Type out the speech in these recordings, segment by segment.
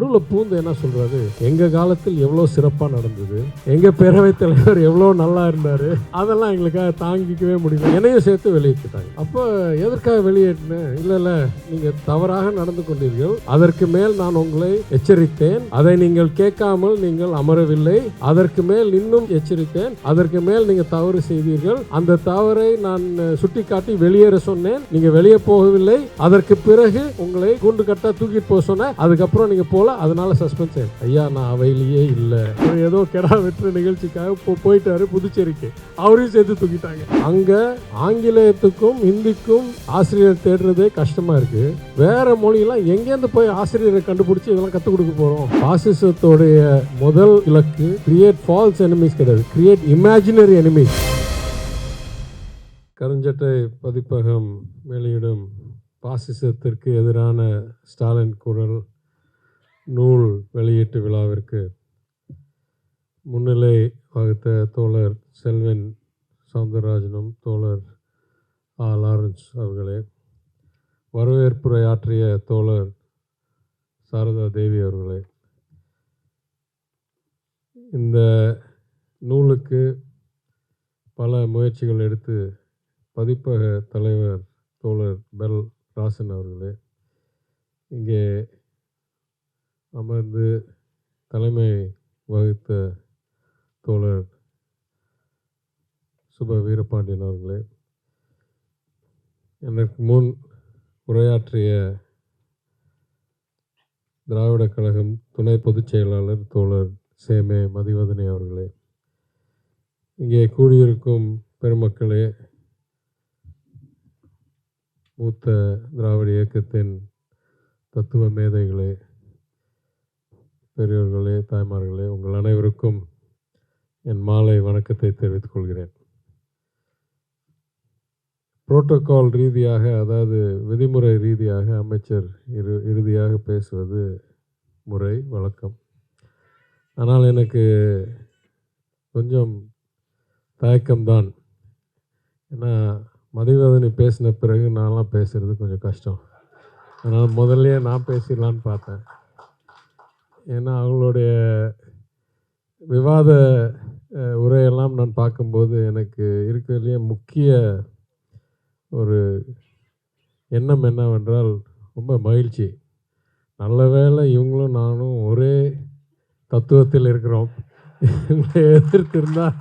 நடுவில் பூந்து என்ன சொல்றாரு? எங்க காலத்தில் எவ்வளோ சிறப்பா நடந்தது? எங்க பேரவைத் தலைவர் எவ்வளோ நல்லா இருந்தாரு? அதெல்லாம் எங்களுக்காக தாங்கிக்கவே முடியல. என்னையும் சேர்த்து வெளியேற்றிட்டாங்க. அப்போ எதற்காக வெளியேற்றினேன்? இல்ல இல்ல நீங்க தவறாக நடந்து கொண்டீர்கள். அதற்கு மேல் நான் உங்களை எச்சரித்தேன். அதை நீங்கள் கேட்காமல் நீங்கள் அமரவில்லை. அதற்கு மேல் இன்னும் எச்சரித்தேன். அதற்கு மேல் நீங்க தவறு செய்தீர்கள். அந்த தவறை நான் சுட்டிக்காட்டி வெளியேற சொன்னேன். நீங்க வெளியே போகவில்லை. அதற்கு பிறகு உங்களை கூண்டு கட்டா தூக்கிட்டு போக சொன்னேன். அதுக்கப்புறம் நீங்க போல அதனால சஸ்பென்ஸ் ஆயிடுச்சு. ஐயா நான் அவையிலேயே இல்லை. ஏதோ கெடா வெற்று நிகழ்ச்சிக்காக போ- போயிட்டாரு புதுச்சேரிக்கு. அவரையும் சேர்த்து தூக்கிட்டாங்க. அங்க ஆங்கிலேயத்துக்கும் ஹிந்திக்கும் ஆசிரியர் தேடுறதே கஷ்டமா இருக்கு. வேற மொழியெல்லாம் எங்கேருந்து போய் ஆசிரியரை கண்டுபிடிச்சி இதெல்லாம் கற்றுக் கொடுக்க போறோம்? பாசிசத்தோடைய முதல் இலக்கு கிரியேட் ஃபால்ஸ் எனிமீஸ் கிடையாது. Create imaginary enemies Karunchattai Pathippagam வெளியிடும் பாசிசத்திற்கு எதிரான ஸ்டாலின் குரல். நூல் வெளியீட்டு விழாவிற்கு முன்னிலை வகுத்த தோழர் செல்வன் சவுந்தரராஜனும் தோழர் ஆ. லாரன்ஸ் அவர்களே வரவேற்புரை ஆற்றிய தோழர் சாரதா தேவி அவர்களே இந்த நூலுக்கு பல முயற்சிகள் எடுத்து பதிப்பக தலைவர் தோழர் பெல் ராசன் அவர்களே இங்கே அமர்ந்து தலைமை வகித்த தோழர் சுப வீரபாண்டியன் அவர்களே எனக்கு முன் உரையாற்றிய திராவிட கழகம் துணை பொதுச் செயலாளர் தோழர் சேமே மதிவதனி அவர்களே இங்கே கூடியிருக்கும் பெருமக்களே மூத்த திராவிட இயக்கத்தின் தத்துவ மேதைகளே பெரியோர்களே தாய்மார்களே உங்கள் அனைவருக்கும் என் மாலை வணக்கத்தை தெரிவித்துக் கொள்கிறேன். புரோட்டோகால் ரீதியாக அதாவது விதிமுறை ரீதியாக அமைச்சர் இரு இறுதியாக பேசுவது முறை வழக்கம். ஆனால் எனக்கு கொஞ்சம் தயக்கம்தான். ஏன்னா மதிவதனி பேசின பிறகு நான்லாம் பேசுகிறது கொஞ்சம் கஷ்டம். அதனால் முதல்லையே நான் பேசிடலான்னு பார்த்தேன். ஏன்னா அவங்களுடைய விவாத உரையெல்லாம் நான் பார்க்கும்போது எனக்கு இருக்கிறதுலேயே முக்கிய ஒரு எண்ணம் என்னவென்றால் ரொம்ப மகிழ்ச்சி. நல்ல வேளை இவங்களும் நானும் ஒரே தத்துவத்தில் இருக்கிறோம். இவங்களை எதிர்த்திருந்தால்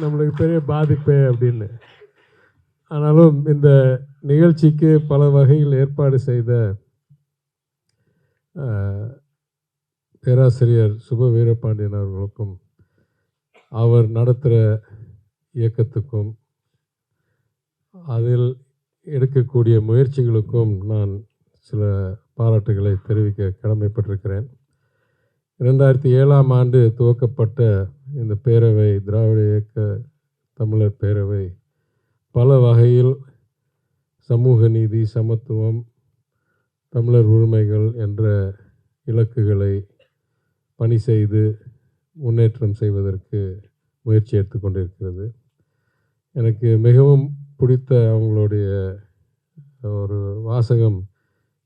நம்மளுக்கு பெரிய பாதிப்பே அப்படின்னு. ஆனாலும் இந்த நிகழ்ச்சிக்கு பல வகையில் ஏற்பாடு செய்த பேராசிரியர் சுப வீரபாண்டியன் அவர்களுக்கும் அவர் நடத்துகிற இயக்கத்துக்கும் அதில் எடுக்கக்கூடிய முயற்சிகளுக்கும் நான் சில பாராட்டுகளை தெரிவிக்க கடமைப்பட்டிருக்கிறேன். இரண்டாயிரத்தி ஏழாம் ஆண்டு துவக்கப்பட்ட இந்த பேரவை திராவிட இயக்க தமிழர் பேரவை பல வகையில் சமூக நீதி சமத்துவம் தமிழர் உரிமைகள் என்ற இலக்குகளை பணி செய்து முன்னேற்றம் செய்வதற்கு முயற்சி எடுத்துக்கொண்டிருக்கிறது எனக்கு மிகவும் பிடித்த அவங்களுடைய ஒரு வாசகம்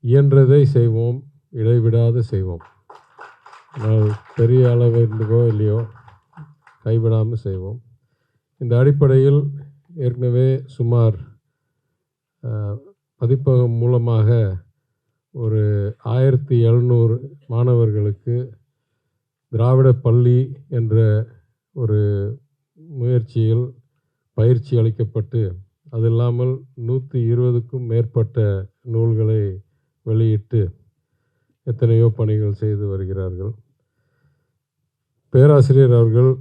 இயன்றதை செய்வோம் இடைவிடாது செய்வோம். ஆனால் பெரிய அளவு இருந்துக்கோ இல்லையோ கைவிடாமல் செய்வோம். இந்த அடிப்படையில் ஏற்கனவே சுமார் பதிப்பகம் மூலமாக ஒரு ஆயிரத்தி எழுநூறு மாணவர்களுக்கு திராவிட பள்ளி என்ற ஒரு முயற்சியில் பயிற்சி அளிக்கப்பட்டு அது இல்லாமல் நூற்றி இருபதுக்கும் மேற்பட்ட நூல்களை வெளியிட்டு எத்தனையோ பணிகள் செய்து வருகிறார்கள். பேராசிரியர் அவர்கள்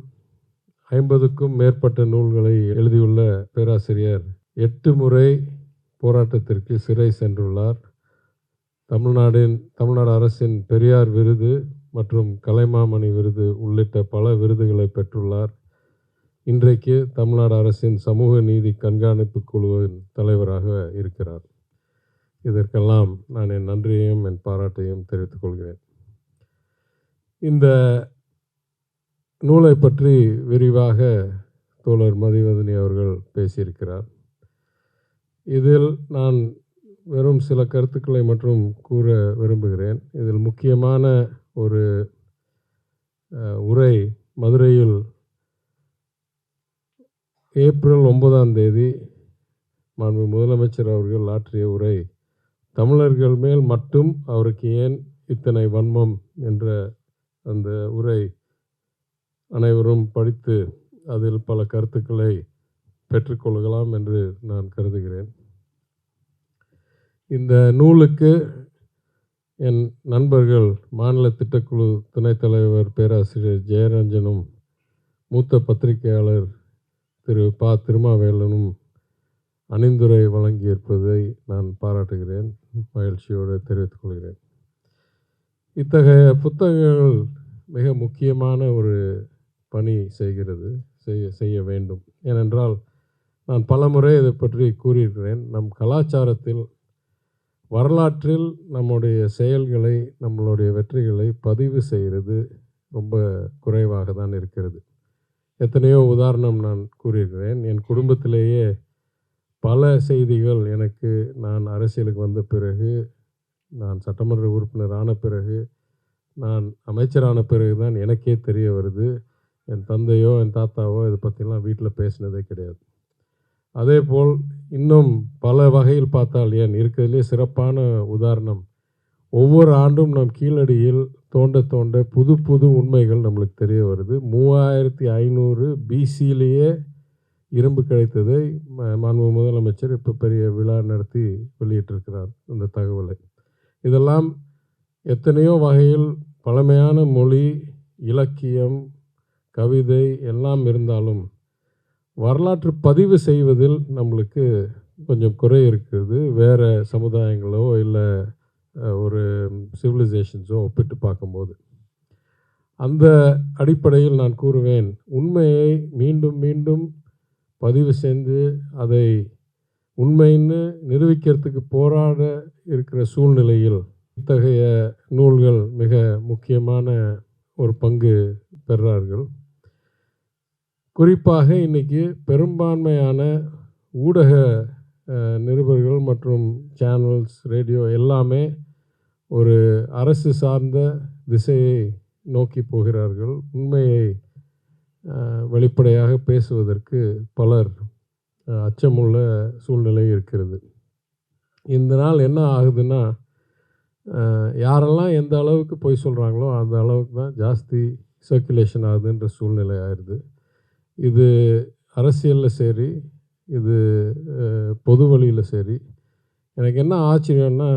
ஐம்பதுக்கும் மேற்பட்ட நூல்களை எழுதியுள்ள பேராசிரியர் எட்டு முறை போராட்டத்திற்கு சிறை சென்றுள்ளார். தமிழ்நாடின் தமிழ்நாடு அரசின் பெரியார் விருது மற்றும் கலைமாமணி விருது உள்ளிட்ட பல விருதுகளை பெற்றுள்ளார். இன்றைக்கு தமிழ்நாடு அரசின் சமூக நீதி கண்காணிப்பு குழுவின் தலைவராக இருக்கிறார். இதற்கெல்லாம் நான் என் நன்றியையும் என் பாராட்டையும் தெரிவித்துக் கொள்கிறேன். இந்த நூலை பற்றி விரிவாக தோழர் மதிவதனி அவர்கள் பேசியிருக்கிறார். இதில் நான் வெறும் சில கருத்துக்களை மற்றும் கூற விரும்புகிறேன். இதில் முக்கியமான ஒரு உரை மதுரையில் ஏப்ரல் ஒன்பதாம் தேதி மாண்பு முதலமைச்சர் அவர்கள் ஆற்றிய உரை தமிழர்கள் மேல் மட்டும் அவருக்கு ஏன் இத்தனை வன்மம்? என்ற அந்த உரை அனைவரும் படித்து அதில் பல கருத்துக்களை பெற்றுக்கொள்ளலாம் என்று நான் கருதுகிறேன். இந்த நூலுக்கு என் நண்பர்கள் மாநில திட்டக்குழு துணைத் தலைவர் பேராசிரியர் ஜெயரஞ்சனும் மூத்த பத்திரிகையாளர் திரு ப. திருமாவேலனும் அணிந்துரை வழங்கியிருப்பதை நான் பாராட்டுகிறேன். மகிழ்ச்சியோடு தெரிவித்துக் கொள்கிறேன். இத்தகைய புத்தகங்கள் மிக முக்கியமான ஒரு பணி செய்கிறது செய்ய செய்ய வேண்டும். ஏனென்றால் நான் பலமுறை இதை பற்றி கூறியிருக்கிறேன். நம் கலாச்சாரத்தில் வரலாற்றில் நம்முடைய செயல்களை நம்மளுடைய வெற்றிகளை பதிவு செய்கிறது ரொம்ப குறைவாக தான் இருக்கிறது. எத்தனையோ உதாரணம் நான் கூறியிருக்கிறேன். என் குடும்பத்திலேயே பல செய்திகள் எனக்கு நான் அரசியலுக்கு வந்த பிறகு நான் சட்டமன்ற உறுப்பினர் ஆன பிறகு நான் அமைச்சரான பிறகு தான் எனக்கே தெரிய வருது. என் தந்தையோ என் தாத்தாவோ இதை பற்றிலாம் வீட்டில் பேசினதே கிடையாது. அதேபோல் இன்னும் பல வகையில் பார்த்தால் ஏன்? இருக்கிறதுலே சிறப்பான உதாரணம். ஒவ்வொரு ஆண்டும் நம் கீழடியில் தோண்ட தோண்ட புது புது உண்மைகள் நம்மளுக்கு தெரிய வருது. மூவாயிரத்தி ஐநூறு பிசியிலேயே இரும்பு கிடைத்ததை மாண்பு முதலமைச்சர் இப்போ பெரிய விழா நடத்தி வெளியிட்டிருக்கிறார் இந்த தகவலை. இதெல்லாம் எத்தனையோ வகையில் பழமையான மொழி இலக்கியம் கவிதை எல்லாம் இருந்தாலும் வரலாற்று பதிவு செய்வதில் நம்மளுக்கு கொஞ்சம் குறை இருக்குது வேறு சமுதாயங்களோ இல்லை ஒரு சிவிலைசேஷன்ஸோ ஒப்பிட்டு பார்க்கும்போது. அந்த அடிப்படையில் நான் கூறுவேன் உண்மையை மீண்டும் மீண்டும் பதிவு செய்து அதை உண்மைன்னு நிரூபிக்கிறதுக்கு போராட இருக்கிற சூழ்நிலையில் இத்தகைய நூல்கள் மிக முக்கியமான ஒரு பங்கு பெறார்கள். குறிப்பாக இன்றைக்கி பெரும்பான்மையான ஊடக நிருபர்கள் மற்றும் சேனல்ஸ் ரேடியோ எல்லாமே ஒரு அரசு சார்ந்த திசையை நோக்கி போகிறார்கள். உண்மையை வெளிப்படையாக பேசுவதற்கு பலர் அச்சமுள்ள சூழ்நிலை இருக்கிறது. இந்த நாள் என்ன ஆகுதுன்னா யாரெல்லாம் எந்த அளவுக்கு பொய் சொல்கிறாங்களோ அந்த அளவுக்கு தான் ஜாஸ்தி சர்க்குலேஷன் ஆகுதுன்ற சூழ்நிலை ஆயிடுது. இது அரசியலில் சரி இது பொது வழியில் சரி. எனக்கு என்ன ஆச்சரியம்னா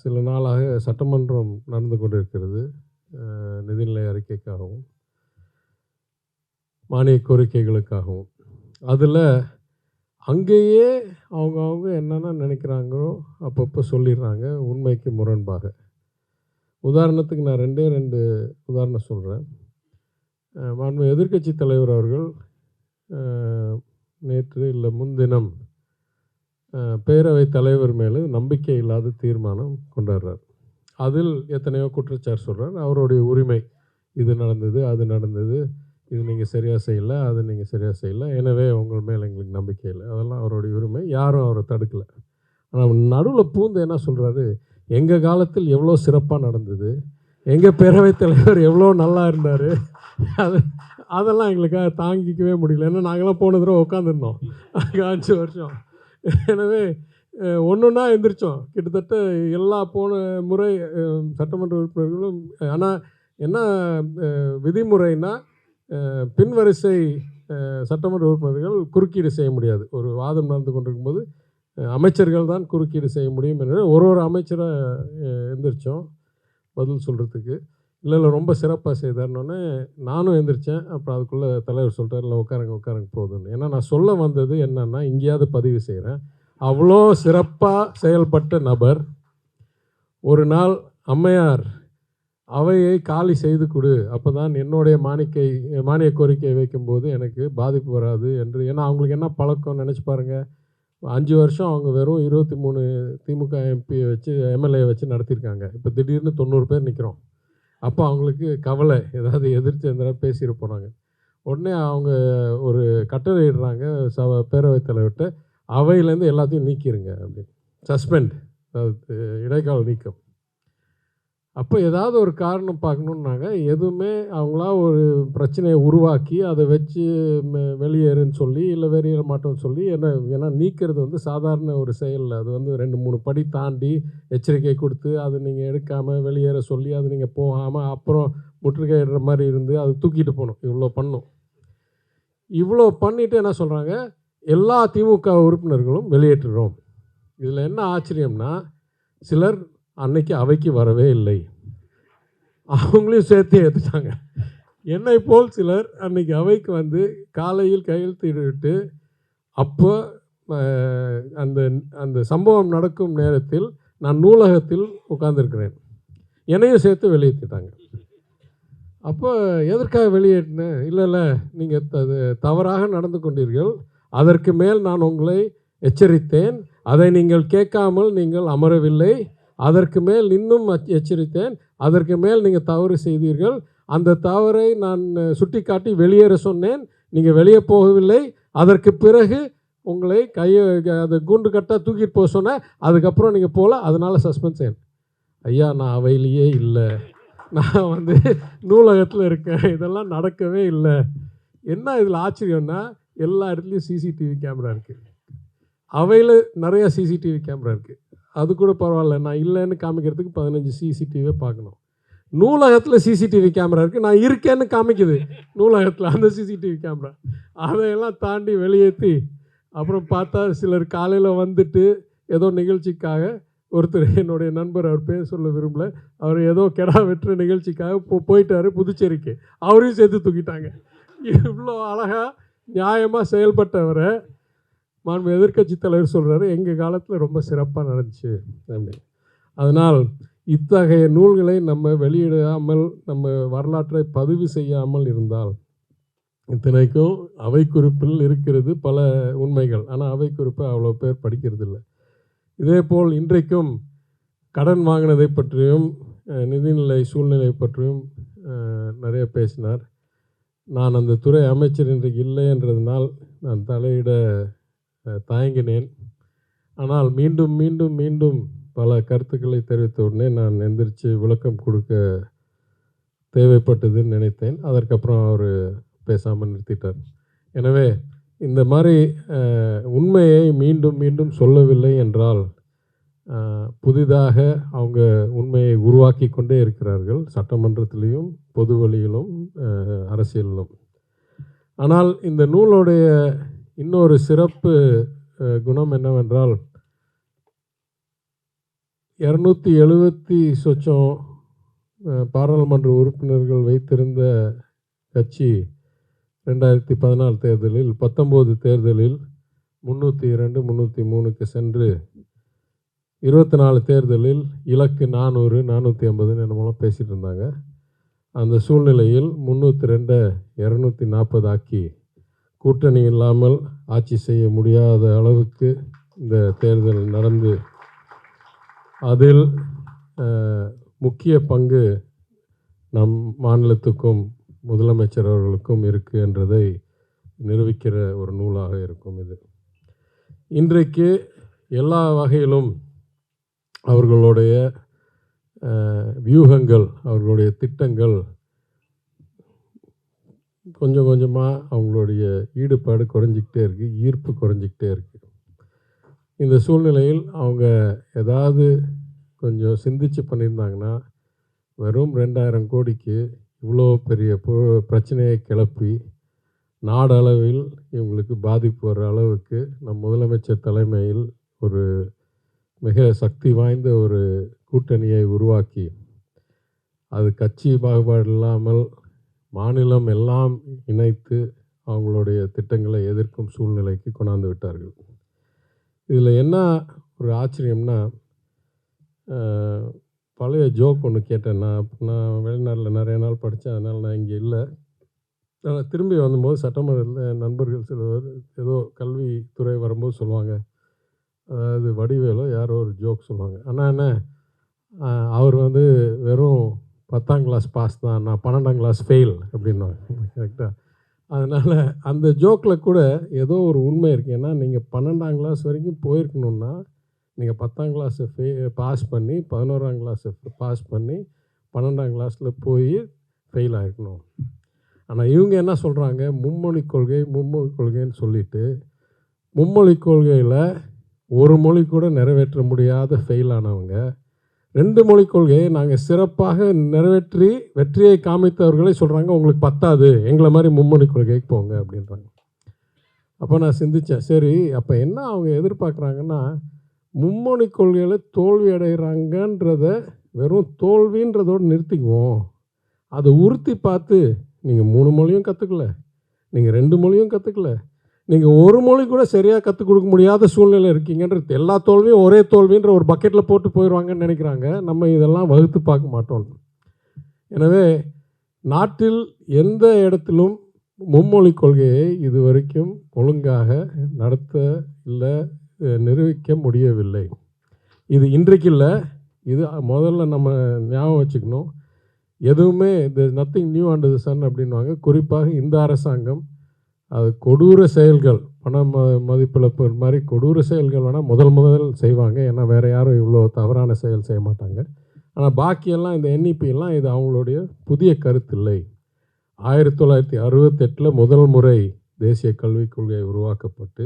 சில நாளாக சட்டமன்றம் நடந்து கொண்டிருக்கிறது நிதிநிலை அறிக்கைக்காகவும் மானிய கோரிக்கைகளுக்காகவும். அதில் அங்கேயே அவங்க அவங்க என்னென்ன நினைக்கிறாங்களோ அப்பப்போ சொல்லிடுறாங்க உண்மைக்கு முரண்பாக. உதாரணத்துக்கு நான் ரெண்டே ரெண்டு உதாரணம் சொல்கிறேன் மாண்பு எதிர்க்கட்சி தலைவர் அவர்கள் நேற்று இல்லை முன்தினம் பேரவைத் தலைவர் மேலே நம்பிக்கை இல்லாத தீர்மானம் கொண்டாடுறார். அதில் எத்தனையோ குற்றச்சாட்டு சொல்கிறார் அவருடைய உரிமை இது நடந்தது அது நடந்தது இது நீங்கள் சரியாக செய்யலை அது நீங்கள் சரியாக செய்யலை எனவே உங்கள் மேலே எங்களுக்கு நம்பிக்கை இல்லை. அதெல்லாம் அவருடைய உரிமை. யாரும் அவரை தடுக்கலை. ஆனால் நடுவில் பூந்து என்ன சொல்கிறாரு எங்கள் காலத்தில் எவ்வளோ சிறப்பாக நடந்தது? எங்கள் பேரவைத் தலைவர் எவ்வளோ நல்லா இருந்தார்? அது அதெல்லாம் எங்களுக்காக தாங்கிக்கவே முடியல. ஏன்னா நாங்களாம் போன தடவை உட்காந்துருந்தோம் அஞ்சு வருஷம். எனவே ஒன்று ஒன்றா எந்திரிச்சோம். கிட்டத்தட்ட எல்லா போன முறை சட்டமன்ற உறுப்பினர்களும் ஆனால் என்ன விதிமுறைனா பின்வரிசை சட்டமன்ற உறுப்பினர்கள் குறுக்கீடு செய்ய முடியாது. ஒரு வாதம் நடந்து கொண்டிருக்கும்போது போது அமைச்சர்கள் தான் குறுக்கீடு செய்ய முடியும். என்று ஒரு ஒரு அமைச்சராக எந்திரிச்சோம். பதில் சொல்கிறதுக்கு இல்லை இல்லை ரொம்ப சிறப்பாக செய்தார்னோடனே நானும் எந்திரிச்சேன். அப்புறம் அதுக்குள்ளே தலைவர் சொல்லிட்டார் இல்லை உட்காருங்க உட்காருங்க போதும்னு. ஏன்னா நான் சொல்ல வந்தது என்னென்னா இங்கேயாவது பதிவு செய்கிறேன் அவ்வளோ சிறப்பாக செயல்பட்ட நபர் ஒரு நாள் அம்மையார் அவையை காலி செய்து கொடு. அப்போ தான் என்னுடைய மானிக்கை மானிய கோரிக்கை வைக்கும்போது எனக்கு பாதிப்பு வராது என்று ஏன்னா அவங்களுக்கு என்ன பழக்கம் நினச்சி பாருங்கள் அஞ்சு வருஷம் அவங்க வெறும் இருபத்தி மூணு திமுக எம்பியை வச்சு எம்எல்ஏ வச்சு நடத்தியிருக்காங்க இப்போ திடீர்னு தொண்ணூறு பேர் நிற்கிறோம் அப்போ அவங்களுக்கு கவலை ஏதாவது எதிர்த்து எந்த பேசிட்டு போனாங்க. உடனே அவங்க ஒரு கட்டளை இடுறாங்க ச பேரவைத் தலைவர்கிட்ட அவையிலேருந்து எல்லாத்தையும் நீக்கிடுங்க அப்படின்னு. சஸ்பெண்ட் அதாவது இடைக்கால நீக்கம். அப்போ ஏதாவது ஒரு காரணம் பார்க்கணுன்னாங்க எதுவுமே அவங்களா ஒரு பிரச்சனையை உருவாக்கி அதை வச்சு வெளியேறுன்னு சொல்லி இல்லை வெளியேற மாட்டோம்னு சொல்லி என்ன ஏன்னா நீக்கிறது வந்து சாதாரண ஒரு செயல் அது வந்து ரெண்டு மூணு படி தாண்டி எச்சரிக்கை கொடுத்து அது நீங்கள் எடுக்காமல் வெளியேற சொல்லி அது நீங்கள் போகாமல் அப்புறம் முற்றுகையிடுற மாதிரி இருந்து அது தூக்கிட்டு போகணும். இவ்வளோ பண்ணும். இவ்வளோ பண்ணிவிட்டு என்ன சொல்கிறாங்க எல்லா திமுக உறுப்பினர்களும் வெளியேற்றுறோம். இதில் என்ன ஆச்சரியம்னா சிலர் அன்னைக்கு அவைக்கு வரவே இல்லை. அவங்களையும் சேர்த்து ஏற்றுட்டாங்க என்னை போல் சிலர் அன்னைக்கு அவைக்கு வந்து காலையில் கையெழுத்திட்டு அப்போ அந்த அந்த சம்பவம் நடக்கும் நேரத்தில் நான் நூலகத்தில் உட்கார்ந்துருக்கிறேன். என்னையும் சேர்த்து வெளியேற்றிட்டாங்க. அப்போ எதற்காக வெளியேற்றினேன் இல்லை இல்லை நீங்கள் தவறாக நடந்து கொண்டீர்கள். அதற்கு மேல் நான் உங்களை எச்சரித்தேன். அதை நீங்கள் கேட்காமல் நீங்கள் அமரவில்லை. அதற்கு மேல் இன்னும் எச்சரித்தேன். அதற்கு மேல் நீங்கள் தவறு செய்தீர்கள். அந்த தவறை நான் சுட்டி காட்டி வெளியேற சொன்னேன். நீங்கள் வெளியே போகவில்லை. அதற்கு பிறகு உங்களை கையை அது கூண்டு கட்டாக தூக்கிட்டு போக சொன்னேன். அதுக்கப்புறம் நீங்கள் போகல அதனால் சஸ்பெண்ட் செய்யணும் ஐயா நான் அவையிலேயே இல்லை. நான் வந்து நூலகத்தில் இருக்கேன். இதெல்லாம் நடக்கவே இல்லை. என்ன இதில் ஆச்சரியம்னா எல்லா இடத்துலையும் சிசிடிவி கேமரா இருக்குது அவையில் நிறையா சிசிடிவி கேமரா இருக்குது அது கூட பரவாயில்ல. நான் இல்லைன்னு காமிக்கிறதுக்கு பதினஞ்சு சிசிடிவியை பார்க்கணும். நூலகத்தில் சிசிடிவி கேமரா இருக்குது நான் இருக்கேன்னு காமிக்குது. நூலகத்தில் அந்த சிசிடிவி கேமரா அதையெல்லாம் தாண்டி வெளியேற்றி அப்புறம் பார்த்தா சிலர் காலையில் வந்துட்டு ஏதோ நிகழ்ச்சிக்காக ஒருத்தர் என்னுடைய நண்பர் அவர் பேர் சொல்ல விரும்பல. அவர் ஏதோ கெடா வெட்டுற நிகழ்ச்சிக்காக போ போயிட்டார் புதுச்சேரிக்கு. அவரையும் சேர்த்து தூக்கிட்டாங்க. இவ்வளோ அழகாக நியாயமாக செயல்பட்டவரை மாண்பு எதிர்க்கட்சி தலைவர் சொல்கிறாரு எங்கள் காலத்தில் ரொம்ப சிறப்பாக நடந்துச்சு அப்படி அதனால் இத்தகைய நூல்களை நம்ம வெளியிடாமல் நம்ம வரலாற்றை பதிவு செய்யாமல் இருந்தால் இத்தனைக்கும் அவை குறிப்பில் இருக்கிறது பல உண்மைகள். ஆனால் அவை குறிப்பை அவ்வளோ பேர் படிக்கிறதில்ல. இதே இதேபோல் இன்றைக்கும் கடன் வாங்கினதை பற்றியும் நிதிநிலை சூழ்நிலை பற்றியும் நிறைய பேசினார். நான் அந்த துறை அமைச்சர் இன்றைக்கு இல்லை என்றதுனால் நான் தலையிட தயங்கினேன். ஆனால் மீண்டும் மீண்டும் மீண்டும் பல கருத்துக்களை தெரிவித்த உடனே நான் எந்திரிச்சு விளக்கம் கொடுக்க தேவைப்பட்டதுன்னு நினைத்தேன். அதற்கப்புறம் அவர் பேசாமல் நிறுத்திட்டார். எனவே இந்த மாதிரி உண்மையை மீண்டும் மீண்டும் சொல்லவில்லை என்றால் புதிதாக அவங்க உண்மையை உருவாக்கி கொண்டே இருக்கிறார்கள். சட்டமன்றத்திலையும் பொது வழியிலும் அரசியலிலும். ஆனால் இந்த நூலுடைய இன்னொரு சிறப்பு குணம் என்னவென்றால் இரநூத்தி எழுபத்தி சொச்சம் பாராளுமன்ற உறுப்பினர்கள் வைத்திருந்த கட்சி ரெண்டாயிரத்தி பதினாலு தேர்தலில் பத்தொம்போது தேர்தலில் முந்நூற்றி இரண்டு முந்நூற்றி மூணுக்கு சென்று இருபத்தி நாலு தேர்தலில் இலக்கு நானூறு நானூற்றி ஐம்பதுன்னு என்னமோலாம் பேசிகிட்டு இருந்தாங்க. அந்த சூழ்நிலையில் முந்நூற்றி ரெண்டை இரநூத்தி நாற்பது ஆக்கி கூட்டணி இல்லாமல் ஆட்சி செய்ய முடியாத அளவுக்கு இந்த தேர்தல் நடந்து. அதில் முக்கிய பங்கு நம் மாநிலத்துக்கும் முதலமைச்சர் அவர்களுக்கும் இருக்குது என்றதை நிரூபிக்கிற ஒரு நூலாக இருக்கும் இது. இன்றைக்கு எல்லா வகையிலும் அவர்களுடைய வியூகங்கள் அவர்களுடைய திட்டங்கள் கொஞ்சம் கொஞ்சமாக அவங்களுடைய ஈடுபாடு குறைஞ்சிக்கிட்டே இருக்குது ஈர்ப்பு குறைஞ்சிக்கிட்டே இருக்குது இந்த சூழ்நிலையில் அவங்க ஏதாவது கொஞ்சம் சிந்திச்சு பண்ணியிருந்தாங்கன்னா வெறும் ரெண்டாயிரம் கோடிக்கு இவ்வளோ பெரிய பிரச்சனையை கிளப்பி நாடளவில் இவங்களுக்கு பாதிப்பு வர அளவுக்கு நம் முதலமைச்சர் தலைமையில் ஒரு மிக சக்தி வாய்ந்த ஒரு கூட்டணியை உருவாக்கி அது கட்சி பாகுபாடு இல்லாமல் மாநிலம் எல்லாம் இணைத்து அவங்களுடைய திட்டங்களை எதிர்க்கும் சூழ்நிலைக்கு கொண்டாந்து விட்டார்கள். இதில் என்ன ஒரு ஆச்சரியம்னா பழைய ஜோக் ஒன்று கேட்டேன் நான் நான் வெளிநாட்டில் நிறைய நாள் படித்தேன் அதனால் நான் இங்கே இல்லை. ஆனால் திரும்பி வந்தபோது சட்டமன்றத்தில் நண்பர்கள் சிலவர் ஏதோ கல்வித்துறை வரும்போது சொல்லுவாங்க. அதாவது வடிவேலோ யாரோ ஒரு ஜோக் சொல்லுவாங்க. ஆனால் என்ன அவர் வந்து வெறும் பத்தாம் கிளாஸ் பாஸ் தான் நான் பன்னெண்டாம் கிளாஸ் ஃபெயில் அப்படின்னாங்க கரெக்டாக அதனால் அந்த ஜோக்கில் கூட ஏதோ ஒரு உண்மை இருக்குது ஏன்னா நீங்கள் பன்னெண்டாம் கிளாஸ் வரைக்கும் போயிருக்கணுன்னா நீங்கள் பத்தாம் கிளாஸை ஃபே பாஸ் பண்ணி பதினோராம் கிளாஸை பாஸ் பண்ணி பன்னெண்டாம் கிளாஸில் போய் ஃபெயில் ஆகிருக்கணும் ஆனால் இவங்க என்ன சொல்கிறாங்க மும்மொழி கொள்கை மும்மொழி கொள்கைன்னு சொல்லிட்டு மும்மொழி கொள்கையில் ஒரு மொழி கூட நிறைவேற்ற முடியாத ஃபெயில் ஆனவங்க ரெண்டு மொழி கொள்கையை நாங்கள் சிறப்பாக நிறைவேற்றி வெற்றியை காமித்தவர்களே சொல்கிறாங்க உங்களுக்கு பத்தாது. எங்களை மாதிரி மும்மொழி கொள்கைக்கு போங்க அப்படின்றாங்க. அப்போ நான் சிந்தித்தேன் சரி அப்போ என்ன அவங்க எதிர்பார்க்குறாங்கன்னா மும்மொழி கொள்கையில் தோல்வி அடைகிறாங்கன்றத வெறும் தோல்வின்றதோடு நிறுத்திக்குவோம். அதை உறுத்தி பார்த்து நீங்கள் மூணு மொழியும் கற்றுக்கல நீங்கள் ரெண்டு மொழியும் கற்றுக்கல நீங்கள் ஒரு மொழி கூட சரியாக கற்றுக் கொடுக்க முடியாத சூழ்நிலை இருக்கீங்கன்றது எல்லா தோல்வியும் ஒரே தோல்வின்ற ஒரு பக்கெட்டில் போட்டு போயிடுவாங்கன்னு நினைக்கிறாங்க. நம்ம இதெல்லாம் வகுத்து பார்க்க மாட்டோம். எனவே நாட்டில் எந்த இடத்திலும் மும்மொழி கொள்கையை இதுவரைக்கும் ஒழுங்காக நடத்த இல்லை நிரூபிக்க முடியவில்லை. இது இன்றைக்கு இல்லை. இது முதல்ல நம்ம ஞாபகம் வச்சுக்கணும். எதுவுமே இந்த nothing new under the sun அப்படின்வாங்க குறிப்பாக இந்த அரசாங்கம் அது கொடூர செயல்கள் பண ம மதிப்பிழப்பு மாதிரி கொடூர செயல்கள் வேணால் முதல் முதல் செய்வாங்க. ஏன்னா வேறு யாரும் இவ்வளோ தவறான செயல் செய்ய மாட்டாங்க. ஆனால் பாக்கியெல்லாம் இந்த NEP இது அவங்களுடைய புதிய கருத்தில்லை. ஆயிரத்தி தொள்ளாயிரத்தி அறுபத்தெட்டில் முதல் முறை தேசிய கல்விக் கொள்கை உருவாக்கப்பட்டு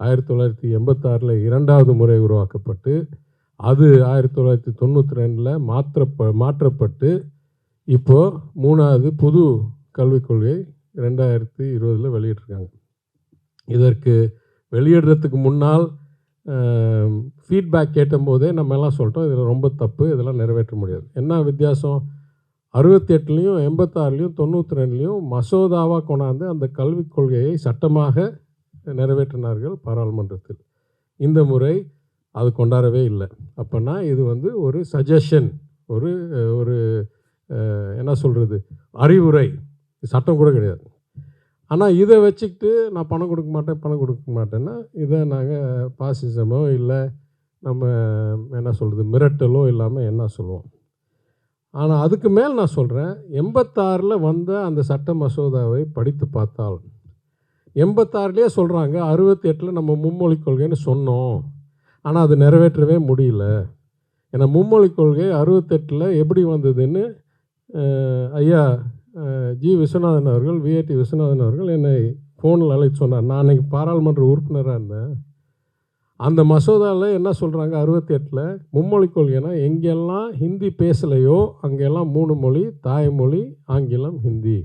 ஆயிரத்தி தொள்ளாயிரத்தி எண்பத்தாறில் இரண்டாவது முறை உருவாக்கப்பட்டு அது ஆயிரத்தி தொள்ளாயிரத்தி தொண்ணூற்றி ரெண்டில் மாற்றப்ப மாற்றப்பட்டு இப்போது மூணாவது புது கல்விக் கொள்கை ரெண்டாயிரத்தி இருபதில் வெளியிட்டிருக்காங்க. இதற்கு வெளியிடுறதுக்கு முன்னால் ஃபீட்பேக் கேட்டபோதே நம்ம எல்லாம் சொல்லிட்டோம் இதில் ரொம்ப தப்பு இதெல்லாம் நிறைவேற்ற முடியாது. என்ன வித்தியாசம்? அறுபத்தி எட்டுலேயும் எண்பத்தாறுலேயும் தொண்ணூற்றி ரெண்டுலேயும் மசோதாவாக கொண்டாந்து அந்த கல்விக் கொள்கையை சட்டமாக நிறைவேற்றினார்கள் பாராளுமன்றத்தில். இந்த முறை அது கொண்டாடவே இல்லை. அப்போனா இது வந்து ஒரு சஜஷன் ஒரு ஒரு என்ன சொல்கிறது அறிவுரை. சட்டம் கூட கிடையாது. ஆனால் இதை வச்சுக்கிட்டு நான் பணம் கொடுக்க மாட்டேன் பணம் கொடுக்க மாட்டேன்னா இதை நாங்கள் பாசிசமோ இல்லை நம்ம என்ன சொல்கிறது மிரட்டலோ இல்லாமல் என்ன சொல்லுவோம்? ஆனால் அதுக்கு மேல் நான் சொல்கிறேன் எண்பத்தாறில் வந்த அந்த சட்ட மசோதாவை படித்து பார்த்தால் எண்பத்தாறுலேயே சொல்கிறாங்க அறுபத்தி எட்டில் நம்ம மும்மொழி கொள்கைன்னு சொன்னோம் ஆனால் அது நிறைவேற்றவே முடியல. ஏன்னா மும்மொழி கொள்கை அறுபத்தெட்டில் எப்படி வந்ததுன்னு ஐயா ஜி. விஸ்வநாதன் அவர்கள் விஐடி விஸ்வநாதன் அவர்கள் என்னை ஃபோனில் அழைத்து சொன்னார். நான் அன்றைக்கி பாராளுமன்ற உறுப்பினராக இருந்தேன். அந்த மசோதாவில் என்ன சொல்கிறாங்க அறுபத்தி எட்டில் மும்மொழி கொள்கைனா எங்கெல்லாம் ஹிந்தி பேசலையோ அங்கெல்லாம் மூணு மொழி தாய்மொழி ஆங்கிலம் ஹிந்தி.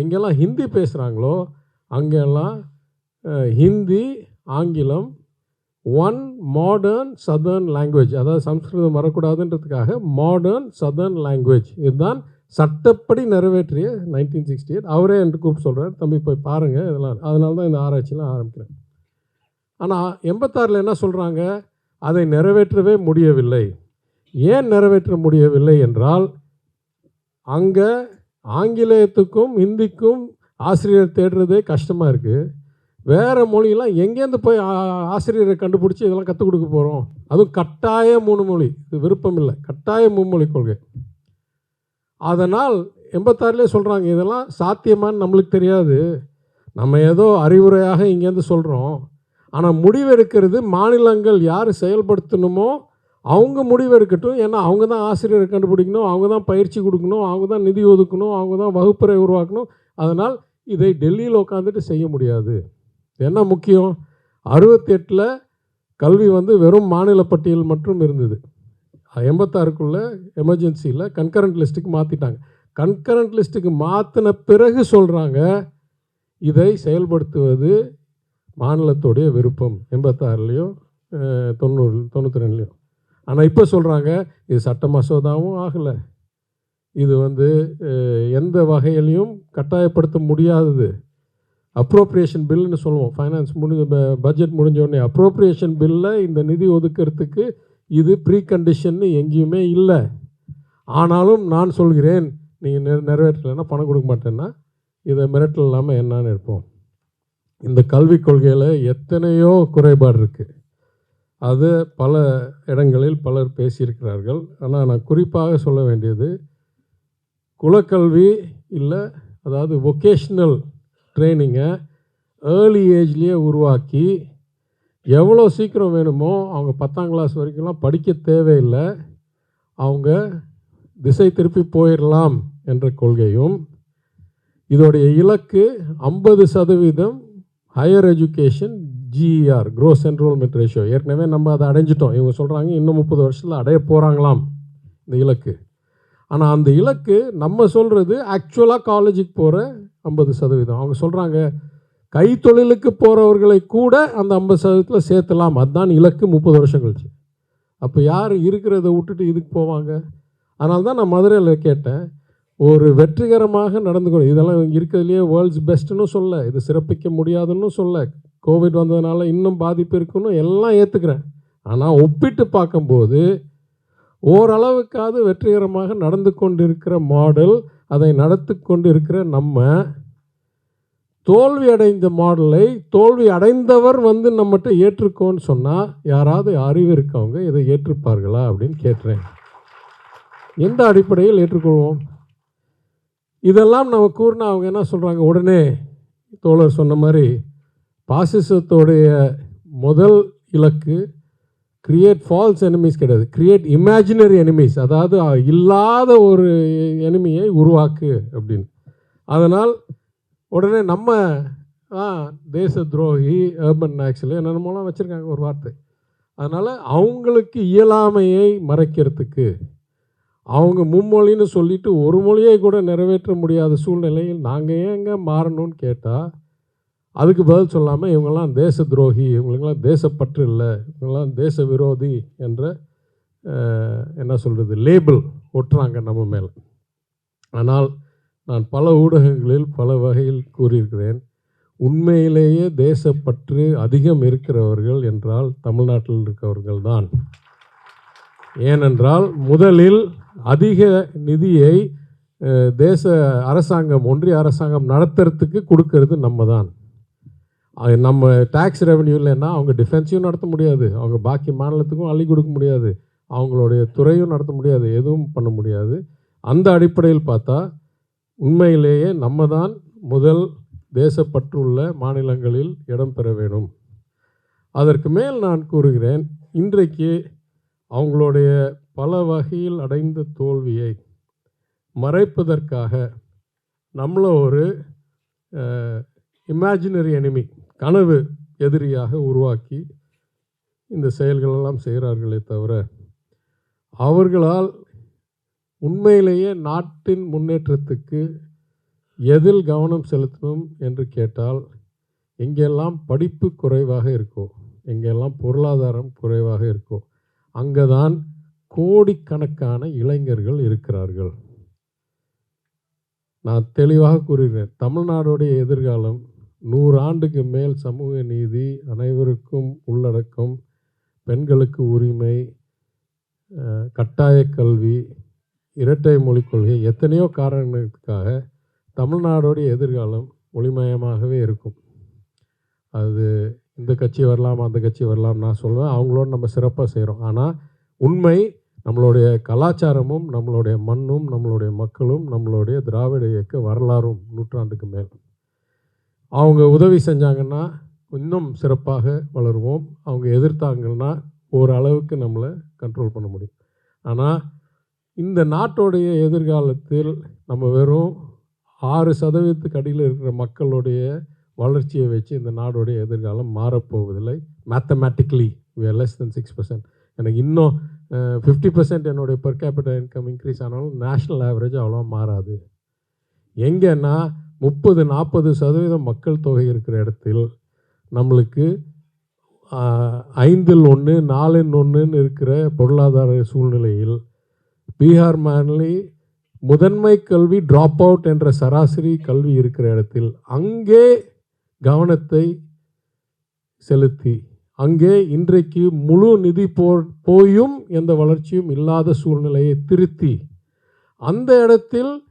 எங்கெல்லாம் ஹிந்தி பேசுகிறாங்களோ அங்கெல்லாம் ஹிந்தி ஆங்கிலம் ஒன் மாடர்ன் சதர்ன் லாங்குவேஜ் அதாவது சம்ஸ்கிருதம் வரக்கூடாதுன்றதுக்காக மாடர்ன் சதர்ன் லாங்குவேஜ் இதுதான் சட்டப்படி நிறைவேற்றிய நைன்டீன் சிக்ஸ்டி எயிட் அவரே என்று கூப்பிட்டு சொல்கிறார் தம்பி போய் பாருங்கள் இதெல்லாம். அதனால தான் இந்த ஆராய்ச்சிலாம் ஆரம்பிக்கிறேன். ஆனால் எண்பத்தாறில் என்ன சொல்கிறாங்க அதை நிறைவேற்றவே முடியவில்லை. ஏன் நிறைவேற்ற முடியவில்லை என்றால் அங்கே ஆங்கிலேயத்துக்கும் ஹிந்திக்கும் ஆசிரியர் தேடுறதே கஷ்டமாக இருக்குது வேறு மொழியெல்லாம் எங்கேருந்து போய் ஆசிரியரை கண்டுபிடிச்சி இதெல்லாம் கற்றுக் கொடுக்க போகிறோம் அதுவும் கட்டாய மூணு மொழி இது விருப்பம் இல்லை கட்டாய மும்மொழி கொள்கை. அதனால் எண்பத்தாறுலேயே சொல்கிறாங்க இதெல்லாம் சாத்தியமான்னு நம்மளுக்கு தெரியாது. நம்ம ஏதோ அறிவுரையாக இங்கேருந்து சொல்கிறோம் ஆனால் முடிவெடுக்கிறது மாநிலங்கள் யார் செயல்படுத்தணுமோ அவங்க முடிவெடுக்கட்டும். ஏன்னா அவங்க தான் ஆசிரியரை கண்டுபிடிக்கணும் அவங்க தான் பயிற்சி கொடுக்கணும் அவங்க தான் நிதி ஒதுக்கணும் அவங்க தான் வகுப்பறை உருவாக்கணும். அதனால் இதை டெல்லியில் உட்காந்துட்டு செய்ய முடியாது. என்ன முக்கியம்? அறுபத்தெட்டில் கல்வி வந்து வெறும் மாநில பட்டியல் மட்டும் இருந்தது. எண்பத்தாறுக்குள்ளே எமர்ஜென்சியில் கன்கரண்ட் லிஸ்ட்டுக்கு மாற்றிட்டாங்க கன்கரண்ட் லிஸ்ட்டுக்கு மாற்றின பிறகு சொல்கிறாங்க இதை செயல்படுத்துவது மாநிலத்துடைய விருப்பம். எண்பத்தாறுலேயும் தொண்ணூறு தொண்ணூற்றி ரெண்டுலேயும். ஆனால் இப்போ சொல்கிறாங்க இது சட்ட மசோதாவும் ஆகலை. இது வந்து எந்த வகையிலையும் கட்டாயப்படுத்த முடியாதது. அப்ரோப்ரியேஷன் பில்லுன்னு சொல்லுவோம். ஃபைனான்ஸ் முடிஞ்ச பட்ஜெட் முடிஞ்ச உடனே அப்ரோப்ரியேஷன் பில்லில் இந்த நிதி ஒதுக்கிறதுக்கு இது ப்ரீ கண்டிஷன்னு எங்கேயுமே இல்லை. ஆனாலும் நான் சொல்கிறேன் நீங்கள் நிற நிறைவேற்றலைன்னா பணம் கொடுக்க மாட்டேன்னா இதை மிரட்டல் இல்லாமல் என்னான்னு இருப்போம். இந்த கல்விக் கொள்கையில் எத்தனையோ குறைபாடு இருக்குது அது பல இடங்களில் பலர் பேசியிருக்கிறார்கள். ஆனால் நான் குறிப்பாக சொல்ல வேண்டியது குலக்கல்வி இல்லை அதாவது வொகேஷ்னல் ட்ரைனிங்கை ஏர்லி ஏஜ்லேயே உருவாக்கி எவ்வளோ சீக்கிரம் வேணுமோ அவங்க பத்தாம் கிளாஸ் வரைக்கும்லாம் படிக்க தேவையில்லை. அவங்க திசை திருப்பி போயிடலாம் என்ற கொள்கையும் இதோடைய இலக்கு ஐம்பது சதவீதம் higher education GER gross enrolment ratio ஏற்கனவே நம்ம அதை அடைஞ்சிட்டோம். இவங்க சொல்கிறாங்க இன்னும் முப்பது வருஷத்தில் அடைய போகிறாங்களாம் இந்த இலக்கு. ஆனால் அந்த இலக்கு நம்ம சொல்கிறது ஆக்சுவலாக காலேஜுக்கு போகிற ஐம்பது சதவீதம். அவங்க சொல்கிறாங்க கைத்தொழிலுக்கு போகிறவர்களை கூட அந்த ஐம்பது சதவீதத்தில் சேர்த்தலாம். அதுதான் இலக்கு முப்பது வருஷம் கழிச்சு. அப்போ யார் இருக்கிறத விட்டுட்டு இதுக்கு போவாங்க? அதனால தான் நான் மதுரையில் கேட்டேன். ஒரு வெற்றிகரமாக நடந்து கொண்டு இதெல்லாம் இருக்கிறதுலையே வேர்ல்ட்ஸ் பெஸ்ட்டுன்னு சொல்ல இது சிறப்பிக்க முடியாதுன்னு சொல்ல கோவிட் வந்ததுனால இன்னும் பாதிப்பு இருக்குன்னு எல்லாம் ஏற்றுக்கிறேன் ஆனால் ஒப்பிட்டு பார்க்கும்போது ஓரளவுக்காவது வெற்றிகரமாக நடந்து கொண்டு இருக்கிற மாடல் அதை நடத்து கொண்டு இருக்கிற நம்ம தோல்வி அடைந்த மாடலை தோல்வி அடைந்தவர் வந்து நம்மகிட்ட ஏற்றுக்கோன்னு சொன்னால் யாராவது அறிவு இருக்கவங்க இதை ஏற்றுப்பார்களா அப்படின்னு கேட்டுறேன் எந்த அடிப்படையில் ஏற்றுக்கொள்வோம்? இதெல்லாம் நம்ம கூறினா அவங்க என்ன சொல்கிறாங்க உடனே தோழர் சொன்ன மாதிரி பாசிசத்தோடைய முதல் இலக்கு கிரியேட் ஃபால்ஸ் எனிமீஸ் கிடையாது. கிரியேட் இமேஜினரி எனிமீஸ் அதாவது இல்லாத ஒரு எனிமியை உருவாக்கு அப்படின்னு. அதனால் உடனே நம்ம ஆ தேச துரோகி ஏர்பன் ஆக்சுவலி என்னென்னமோலாம் வச்சுருக்காங்க ஒரு வார்த்தை. அதனால் அவங்களுக்கு இயலாமையை மறைக்கிறதுக்கு அவங்க மும்மொழின்னு சொல்லிட்டு ஒரு மொழியை கூட நிறைவேற்ற முடியாத சூழ்நிலையில் நாங்கள் ஏங்க மாறணும்னு கேட்டால் அதுக்கு பதில் சொல்லாமல் இவங்கெல்லாம் தேச துரோகி இவங்களுக்கெல்லாம் தேசப்பற்று இல்லை இவங்கெல்லாம் தேச விரோதி என்ற என்ன சொல்கிறது லேபிள் ஒட்டுறாங்க நம்ம மேலே. ஆனால் நான் பல ஊடகங்களில் பல வகையில் கூறியிருக்கிறேன். உண்மையிலேயே தேசப்பற்று அதிகம் இருக்கிறவர்கள் என்றால் தமிழ்நாட்டில் இருக்கவர்கள் தான் ஏனென்றால் முதலில் அதிக நிதியை தேச அரசாங்கம் ஒன்றிய அரசாங்கம் நடத்துறதுக்கு கொடுக்கறது நம்ம தான் அது நம்ம டேக்ஸ் ரெவன்யூ இல்லைன்னா அவங்க டிஃபென்ஸையும் நடத்த முடியாது. அவங்க பாக்கி மாநிலத்துக்கும் அள்ளி கொடுக்க முடியாது. அவங்களுடைய துறையும் நடத்த முடியாது. எதுவும் பண்ண முடியாது. அந்த அடிப்படையில் பார்த்தா உண்மையிலேயே நம்ம தான் முதல் தேசப்பற்றுள்ள மாநிலங்களில் இடம் பெற வேண்டும். அதற்கு மேல் நான் கூறுகிறேன் இன்றைக்கு அவங்களுடைய பல வகையில் அடைந்த தோல்வியை மறைப்பதற்காக நம்மளை ஒரு இமேஜினரி எனிமி கனவு எதிரியாக உருவாக்கி இந்த செயல்களெல்லாம் செய்கிறார்களே தவிர அவர்களால் உண்மையிலேயே நாட்டின் முன்னேற்றத்துக்கு எதில் கவனம் செலுத்தணும் என்று கேட்டால் எங்கெல்லாம் படிப்பு குறைவாக இருக்கோ எங்கெல்லாம் பொருளாதாரம் குறைவாக இருக்கோ அங்கே தான் கோடிக்கணக்கான இளைஞர்கள் இருக்கிறார்கள். நான் தெளிவாக கூறுகிறேன் தமிழ்நாடுடைய எதிர்காலம் நூறு ஆண்டுக்கு மேல் சமூக நீதி அனைவருக்கும் உள்ளடக்கம் பெண்களுக்கு உரிமை கட்டாய கல்வி இரட்டை மொழிக் கொள்கை எத்தனையோ காரணங்களுக்காக தமிழ்நாடோடைய எதிர்காலம் ஒளிமயமாகவே இருக்கும். அது இந்த கட்சி வரலாம் அந்த கட்சி வரலாம் நான் சொல்லுவேன் அவங்களோட நம்ம சிறப்பாக செய்கிறோம் ஆனால் உண்மை நம்மளுடைய கலாச்சாரமும் நம்மளுடைய மண்ணும் நம்மளுடைய மக்களும் நம்மளுடைய திராவிட இயக்க வரலாறும் நூற்றாண்டுக்கு மேல். அவங்க உதவி செஞ்சாங்கன்னா இன்னும் சிறப்பாக வளருவோம். அவங்க எதிர்த்தாங்கன்னா ஓரளவுக்கு நம்மளை கண்ட்ரோல் பண்ண முடியும். ஆனால் இந்த நாட்டோடைய எதிர்காலத்தில் நம்ம வெறும் ஆறு சதவீதத்துக்கு அடியில் இருக்கிற மக்களுடைய வளர்ச்சியை வச்சு இந்த நாடுடைய எதிர்காலம் மாறப்போவதில்லை. Mathematically less than six percent எனக்கு இன்னும் ஃபிஃப்டி பர்சன்ட் என்னுடைய பெர் கேபிட்டல் இன்கம் இன்க்ரீஸ் ஆனாலும் நேஷ்னல் ஆவரேஜ் அவ்வளோ மாறாது. எங்கன்னா முப்பது நாற்பது சதவீதம் மக்கள் தொகை இருக்கிற இடத்தில் நம்மளுக்கு ஐந்தில் ஒன்று நாலின் ஒன்றுன்னு இருக்கிற பொருளாதார சூழ்நிலையில் பீகார் மாநில முதன்மை கல்வி ட்ராப் அவுட் என்ற சராசரி கல்வி இருக்கிற இடத்தில் அங்கே கவனத்தை செலுத்தி அங்கே இன்றைக்கு முழு நிதி போ போயும் எந்த வளர்ச்சியும் இல்லாத சூழ்நிலையை திருத்தி அந்த இடத்தில்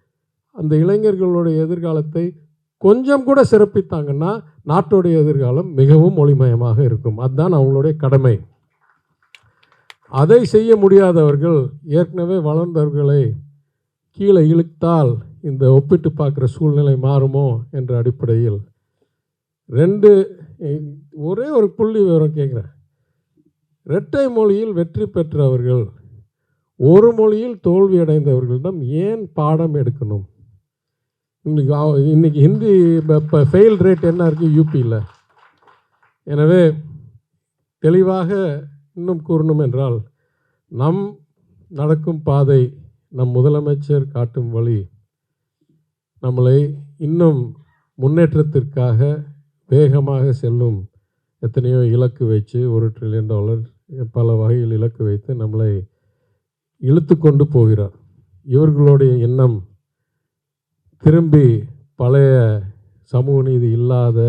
அந்த இளைஞர்களுடைய எதிர்காலத்தை கொஞ்சம் கூட சிறப்பித்தாங்கன்னா நாட்டுடைய எதிர்காலம் மிகவும் ஒளிமயமாக இருக்கும். அதுதான் அவங்களுடைய கடமை. அதை செய்ய முடியாதவர்கள் ஏற்கனவே வளர்ந்தவர்களை கீழே இழுத்தால் இந்த ஒப்பிட்டு பார்க்குற சூழ்நிலை மாறுமோ என்ற அடிப்படையில். ரெண்டு ஒரே ஒரு புள்ளி விவரம் கேட்குறேன். இரட்டை மொழியில் வெற்றி பெற்றவர்கள் ஒரு மொழியில் தோல்வி அடைந்தவர்களிடம் ஏன் பாடம் எடுக்கணும்? இன்னைக்கு இன்றைக்கி ஹிந்தி இப்போ ஃபெயில் ரேட் என்ன இருக்குது யூபியில் எனவே தெளிவாக இன்னும் கூறணும் என்றால் நம் நடக்கும் பாதை நம் முதலமைச்சர் காட்டும் வழி நம்மளை இன்னும் முன்னேற்றத்திற்காக வேகமாக செல்லும் எத்தனையோ இலக்கு வச்சு ஒரு ட்ரில்லியன் டாலர் பல வகையில் இலக்கு வைத்து நம்மளை இழுத்து கொண்டு போகிறார். இவர்களுடைய எண்ணம் திரும்பி பழைய சமூக நீதி இல்லாத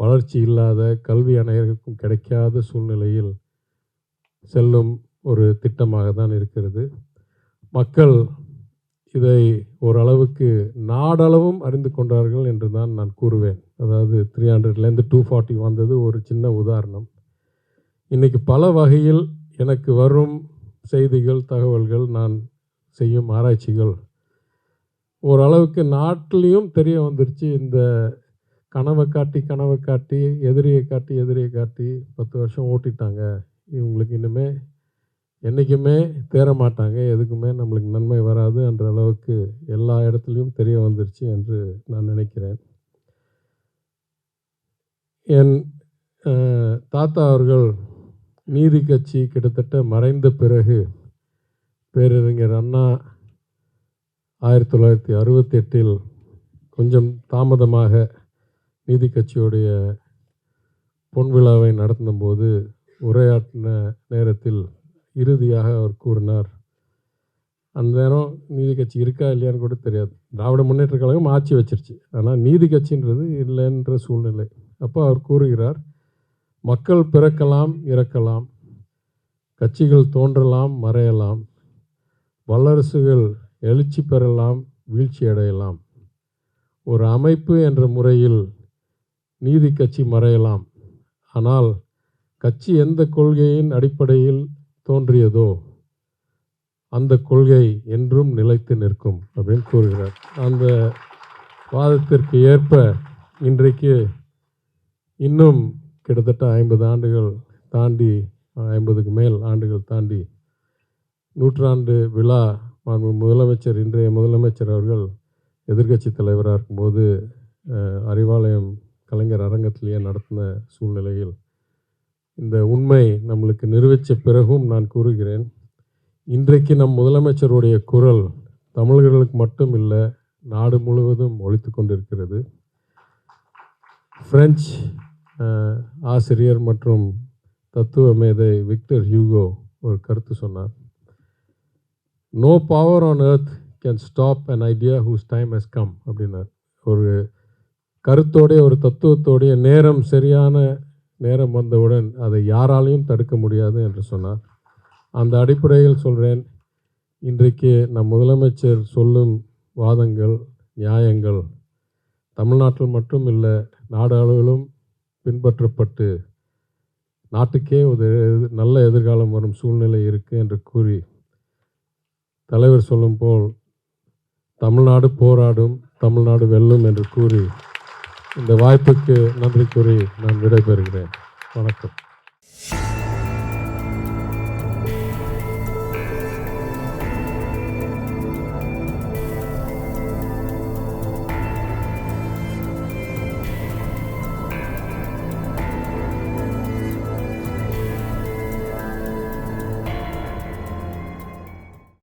வளர்ச்சி இல்லாத கல்வி அனைவருக்கும் கிடைக்காத சூழ்நிலையில் செல்லும் ஒரு திட்டமாக தான் இருக்கிறது. மக்கள் இதை ஓரளவுக்கு நாடளவும் அறிந்து கொண்டார்கள் என்று தான் நான் கூறுவேன். அதாவது த்ரீ ஹண்ட்ரட்லேருந்து டூ ஃபார்ட்டி வந்தது ஒரு சின்ன உதாரணம். இன்றைக்கி பல வகையில் எனக்கு வரும் செய்திகள் தகவல்கள் நான் செய்யும் ஆராய்ச்சிகள். ஓரளவுக்கு நாட்டிலையும் தெரிய வந்துருச்சு. இந்த கனவை காட்டி கனவை காட்டி எதிரியை காட்டி எதிரியை காட்டி பத்து வருஷம் ஓட்டிட்டாங்க. இவங்களுக்கு இனிமே என்றைக்குமே தேர மாட்டாங்க எதுக்குமே நம்மளுக்கு நன்மை வராது என்ற அளவுக்கு எல்லா இடத்துலையும் தெரிய வந்துருச்சு என்று நான் நினைக்கிறேன். என் தாத்தா அவர்கள் நீதி கட்சி கிட்டத்தட்ட மறைந்த பிறகு பேரறிஞர் அண்ணா ஆயிரத்தி தொள்ளாயிரத்தி அறுபத்தி எட்டில் கொஞ்சம் தாமதமாக நீதி கட்சியுடைய பொன் விழாவை நடத்தும்போது உரையாற்றின நேரத்தில் இறுதியாக அவர் கூறினார் அந்த நேரம் நீதி கட்சி இருக்கா இல்லையான்னு கூட தெரியாது. திராவிட முன்னேற்ற கழகம் ஆட்சி வச்சிருச்சு. ஆனால் நீதி கட்சின்றது இல்லைன்ற சூழ்நிலை. அப்போ அவர் கூறுகிறார் மக்கள் பிறக்கலாம் இறக்கலாம். கட்சிகள் தோன்றலாம் மறையலாம். வல்லரசுகள் எழுச்சி பெறலாம் வீழ்ச்சி அடையலாம். ஒரு அமைப்பு என்ற முறையில் நீதி கட்சி மறையலாம். ஆனால் கட்சி எந்த கொள்கையின் அடிப்படையில் தோன்றியதோ அந்த கொள்கை என்றும் நிலைத்து நிற்கும் அப்படின்னு கூறுகிறார். அந்த வாதத்திற்கு ஏற்ப இன்றைக்கு இன்னும் கிட்டத்தட்ட ஐம்பது ஆண்டுகள் தாண்டி ஐம்பதுக்கு மேல் ஆண்டுகள் தாண்டி நூற்றாண்டு விழா மாண்பு முதலமைச்சர் இன்றைய முதலமைச்சர் அவர்கள் எதிர்க்கட்சி தலைவராக இருக்கும்போது அறிவாலயம் கலைஞர் அரங்கத்திலேயே நடத்தின சூழ்நிலையில் இந்த உண்மை நம்மளுக்கு நிரூபித்த பிறகும் நான் கூறுகிறேன். இன்றைக்கு நம் முதலமைச்சருடைய குரல் தமிழர்களுக்கு மட்டும் இல்லை நாடு முழுவதும் ஒழித்து கொண்டிருக்கிறது. பிரெஞ்சு ஆசிரியர் மற்றும் தத்துவ மேதை விக்டர் ஹியூகோ ஒரு கருத்து சொன்னார். No power on earth can stop an idea whose time has come அப்படின்னார். ஒரு கருத்தோடைய ஒரு தத்துவத்தோடைய நேரம் சரியான நேரம் வந்தவுடன் அதை யாராலையும் தடுக்க முடியாது என்று சொன்னார். அந்த அடிப்படையில் சொல்கிறேன் இன்றைக்கு நம் முதலமைச்சர் சொல்லும் வாதங்கள் நியாயங்கள் தமிழ்நாட்டில் மட்டும் இல்லை நாடு அளவிலும் பின்பற்றப்பட்டு நாட்டுக்கே ஒரு நல்ல எதிர்காலம் வரும் சூழ்நிலை இருக்குது என்று கூறி தலைவர் சொல்லும் போல் தமிழ்நாடு போராடும் தமிழ்நாடு வெல்லும் என்று கூறி இந்த வாய்ப்புக்கு நன்றி கூறி நான் விடைபெறுகிறேன். வணக்கம்.